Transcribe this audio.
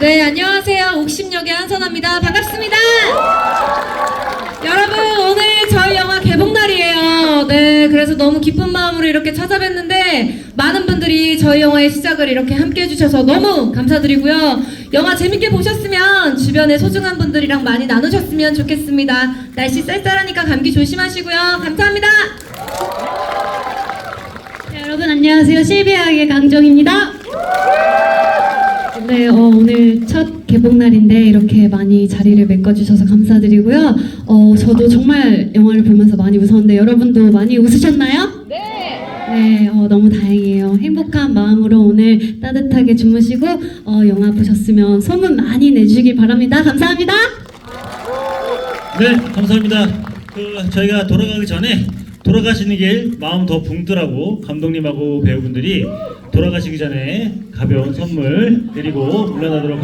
네, 안녕하세요. 옥심역의 한선아입니다. 반갑습니다. 여러분, 오늘 저희 영화 개봉날이에요. 네, 그래서 너무 기쁜 마음으로 이렇게 찾아뵀는데, 많은 분들이 저희 영화의 시작을 이렇게 함께 해주셔서 너무 감사드리고요. 영화 재밌게 보셨으면 주변에 소중한 분들이랑 많이 나누셨으면 좋겠습니다. 날씨 쌀쌀하니까 감기 조심하시고요. 감사합니다. 네, 여러분 안녕하세요. 실비아의 강정입니다. 네, 어, 오늘 첫 개봉날인데 이렇게 많이 자리를 메꿔주셔서 감사드리고요. 어, 저도 정말 영화를 보면서 많이 웃었는데 여러분도 많이 웃으셨나요? 네. 네, 어, 너무 다행이에요. 행복한 마음으로 오늘 따뜻하게 주무시고 어, 영화 보셨으면 소문 많이 내주길 바랍니다. 감사합니다. 네, 감사합니다. 그 저희가 돌아가기 전에 돌아가시는 길 마음 더 붕뜨라고 감독님하고 배우분들이 돌아가시기 전에 가벼운 선물 드리고 물러나도록